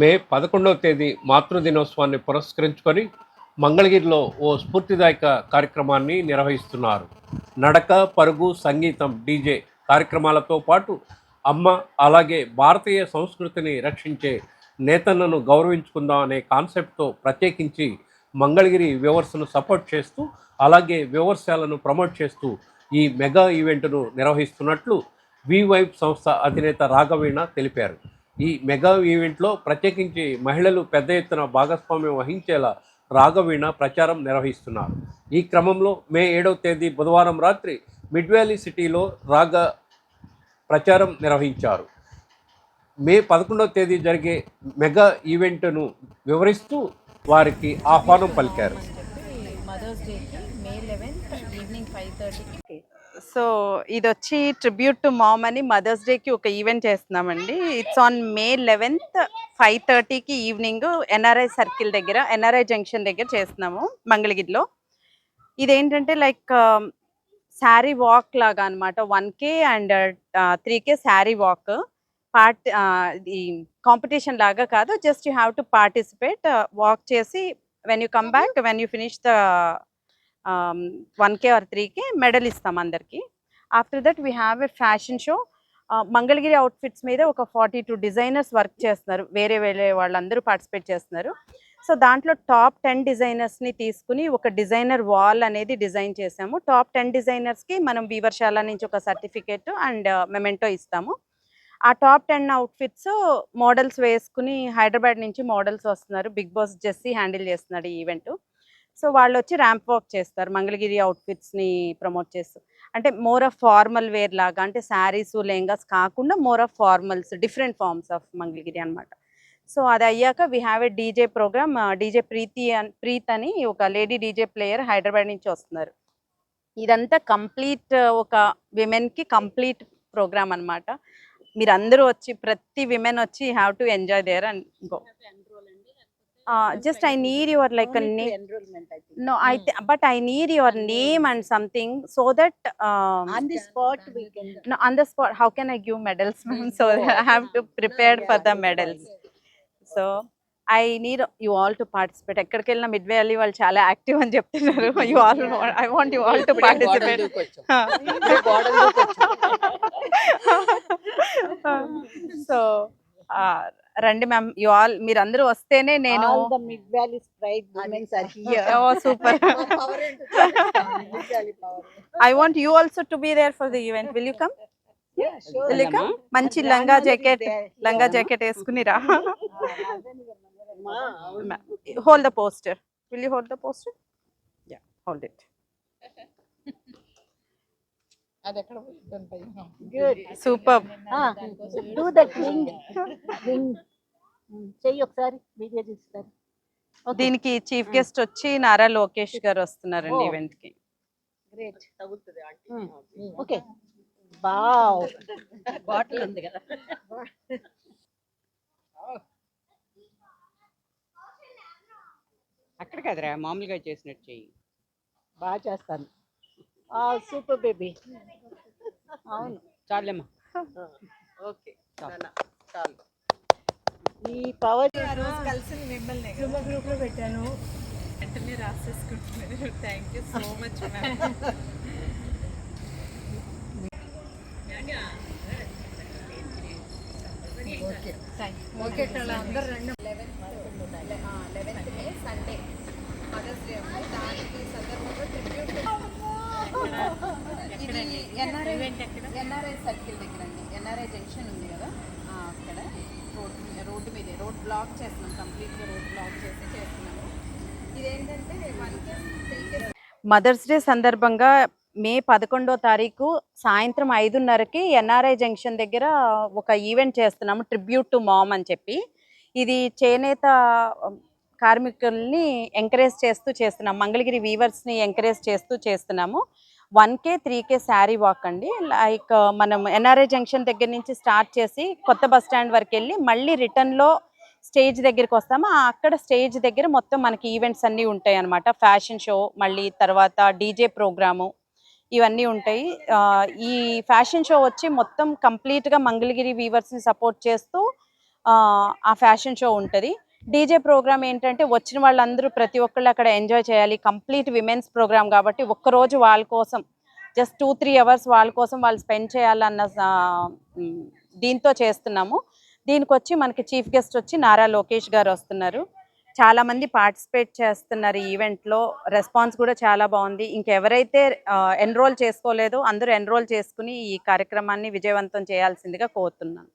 మే పదకొండవ తేదీ మాతృదినోత్సవాన్ని పురస్కరించుకొని మంగళగిరిలో ఓ స్ఫూర్తిదాయక కార్యక్రమాన్ని నిర్వహిస్తున్నారు. నడక పరుగు సంగీతం డీజే కార్యక్రమాలతో పాటు అమ్మ అలాగే భారతీయ సంస్కృతిని రక్షించే నేతన్నను గౌరవించుకుందాం అనే కాన్సెప్ట్తో ప్రత్యేకించి మంగళగిరి వ్యూవర్స్ను సపోర్ట్ చేస్తూ అలాగే వ్యూవర్శాలను ప్రమోట్ చేస్తూ ఈ మెగా ఈవెంట్ను నిర్వహిస్తున్నట్లు వి వైబ్ సంస్థ అధినేత రాఘవీణ తెలిపారు. ఈ మెగా ఈవెంట్లో ప్రత్యేకించి మహిళలు పెద్ద ఎత్తున భాగస్వామ్యం వహించేలా రాఘవీణ ప్రచారం నిర్వహిస్తున్నారు. ఈ క్రమంలో మే ఏడవ తేదీ బుధవారం రాత్రి మిడ్వ్యాలీ సిటీలో రాగ ప్రచారం నిర్వహించారు. మే పదకొండవ తేదీ జరిగే మెగా ఈవెంట్ను వివరిస్తూ వారికి ఆహ్వానం పలికారు. మదర్స్ డేకి మే లెవెన్త్ ఈవినింగ్ ఫైవ్ థర్టీకి సో ఇది వచ్చి ట్రిబ్యూట్ టు మామ్ అని మదర్స్ డేకి ఒక ఈవెంట్ చేస్తున్నామండి. It's on May eleventh five థర్టీకి ఈవినింగ్ ఎన్ఆర్ఐ సర్కిల్ దగ్గర ఎన్ఆర్ఐ జంక్షన్ దగ్గర చేస్తున్నాము మంగళగిరిలో. ఇదేంటంటే లైక్ శారీ వాక్ లాగా అనమాట one K and three K saree walk. Part ఈ కాంపిటీషన్ లాగా కాదు just you have to participate walk చేసి when you come back when you finish the one K or three K medal ఇస్తాం అందరికి. After that we have a fashion show Mangalagiri outfits మీద ఒక forty two designers work చేస్తున్నారు. వేరే వేరే వాళ్ళందరూ participate చేస్తున్నారు. సో దాంట్లో టాప్ టెన్ డిజైనర్స్ని తీసుకుని ఒక డిజైనర్ వాల్ అనేది డిజైన్ చేసాము టాప్ టెన్ డిజైనర్స్కి మనం వీవర్శాల నుంచి ఒక సర్టిఫికేట్ అండ్ మెమెంటో ఇస్తాము. ఆ టాప్ టెన్ అవుట్ఫిట్స్ మోడల్స్ వేసుకుని హైదరాబాద్ నుంచి మోడల్స్ వస్తున్నారు. బిగ్ బాస్ జెస్సీ హ్యాండిల్ చేస్తున్నాడు ఈ ఈవెంట్ సో వాళ్ళు వచ్చి ర్యాంప్ వాక్ చేస్తారు. మంగళగిరి అవుట్ఫిట్స్ని ప్రమోట్ చేస్తూ. అంటే మోర్ ఆఫ్ ఫార్మల్ వేర్ లాగా అంటే శారీస్ లెహంగాస్ కాకుండా more of formals different forms of Mangalagiri అన్నమాట. సో అది అయ్యాక we have a DJ program DJ Preethi అని ప్రీత్ అని ఒక లేడీ డీజే ప్లేయర్ హైదరాబాద్ నుంచి వస్తున్నారు. ఇదంతా కంప్లీట్ ఒక విమెన్కి కంప్లీట్ ప్రోగ్రామ్ అన్నమాట. మీరు అందరూ వచ్చి ప్రతి విమెన్ వచ్చి have to enjoy there and go just I need your like need your name and something so that um, On the spot we can. no on the spot how can i give medals ma'am so i have to prepare for the medals so I need you all to participate ఎక్కడికి వెళ్ళినా mid valley వాళ్ళు చాలా active అని చెప్తున్నారు you all I want you all to participate so రండి ma'am you all మీరు అందరూ వస్తేనే నేను. ఓ super. I want you also to be there for the event will you come Yeah, sure. Will you come మంచి లంగా jacket. లంగా. Jacket వేసుకుని రా. Hold the poster will you hold the poster yeah hold it super do that ring. Ring. Hmm, చెయ్యి ఒకసారి video Okay. దీనికి chief guest వచ్చి నారా లోకేష్ గారు వస్తున్నారండి. ఈవెంట్కి గ్రేట్ ఓకే వావ్ బాటిల్ ఉంది కదా. అక్కడ కదరా మామూలుగా చేసినట్టు చెయ్యి. బాగా చేస్తాను. Super baby. అవును. చాలేమ్మా. ఓకే. ఈ పవర్ కలిసి మిమ్మల్ని గ్రూప్లో పెట్టాను. వెంటనే రాసేసుకుంటున్నారు. Thank you so much okay. అందరు రండి eleventh May Sunday mother's day ఉంది దానికి సందర్భంగా ఎన్ఆర్ఐ ఎన్ఆర్ఐ సర్కిల్ దగ్గర అండి ఎన్ఆర్ఐ జంక్షన్ ఉంది కదా? ఆ, అక్కడ రోడ్ రోడ్డు మీద. రోడ్ బ్లాక్ చేస్తున్నాం. కంప్లీట్గా రోడ్ బ్లాక్ చేసి చేస్తున్నాము. ఇదేంటంటే వన్ మదర్స్ డే సందర్భంగా మే పదకొండో తారీఖు సాయంత్రం ఐదున్నరకి ఎన్ఆర్ఐ జంక్షన్ దగ్గర ఒక ఈవెంట్ చేస్తున్నాము. ట్రిబ్యూట్ టు మామ్ అని చెప్పి. ఇది చేనేత కార్మికుల్ని ఎంకరేజ్ చేస్తూ చేస్తున్నాం. మంగళగిరి వీవర్స్ని ఎంకరేజ్ చేస్తూ చేస్తున్నాము. One K three K saree walk అండి. లైక్ మనం ఎన్ఆర్ఐ జంక్షన్ దగ్గర నుంచి స్టార్ట్ చేసి కొత్త బస్ స్టాండ్ వరకు వెళ్ళి మళ్ళీ రిటర్న్లో స్టేజ్ దగ్గరికి వస్తాము? అక్కడ స్టేజ్ దగ్గర మొత్తం మనకి ఈవెంట్స్ అన్నీ ఉంటాయి అన్నమాట. ఫ్యాషన్ షో మళ్ళీ తర్వాత డీజే ప్రోగ్రాము ఇవన్నీ ఉంటాయి. ఈ ఫ్యాషన్ షో వచ్చి మొత్తం కంప్లీట్గా మంగళగిరి వీవర్స్ని సపోర్ట్ చేస్తూ ఆ ఫ్యాషన్ షో ఉంటుంది. డీజే ప్రోగ్రామ్ ఏంటంటే వచ్చిన వాళ్ళందరూ ప్రతి ఒక్కళ్ళు అక్కడ ఎంజాయ్ చేయాలి. కంప్లీట్ విమెన్స్ ప్రోగ్రామ్ కాబట్టి ఒక్కరోజు వాళ్ళ కోసం జస్ట్ టూ త్రీ అవర్స్ వాళ్ళ కోసం వాళ్ళు స్పెండ్ చేయాలన్న దీంతో చేస్తున్నాము. దీనికి వచ్చి మనకి చీఫ్ గెస్ట్ వచ్చి నారా లోకేష్ గారు వస్తున్నారు. చాలా మంది పార్టిసిపేట్ చేస్తున్నారు ఈ ఈవెంట్లో. రెస్పాన్స్ కూడా చాలా బాగుంది. ఇంకెవరైతే ఎన్రోల్ చేసుకోలేదో అందరూ ఎన్రోల్ చేసుకుని ఈ కార్యక్రమాన్ని విజయవంతం చేయాల్సిందిగా కోరుతున్నాను.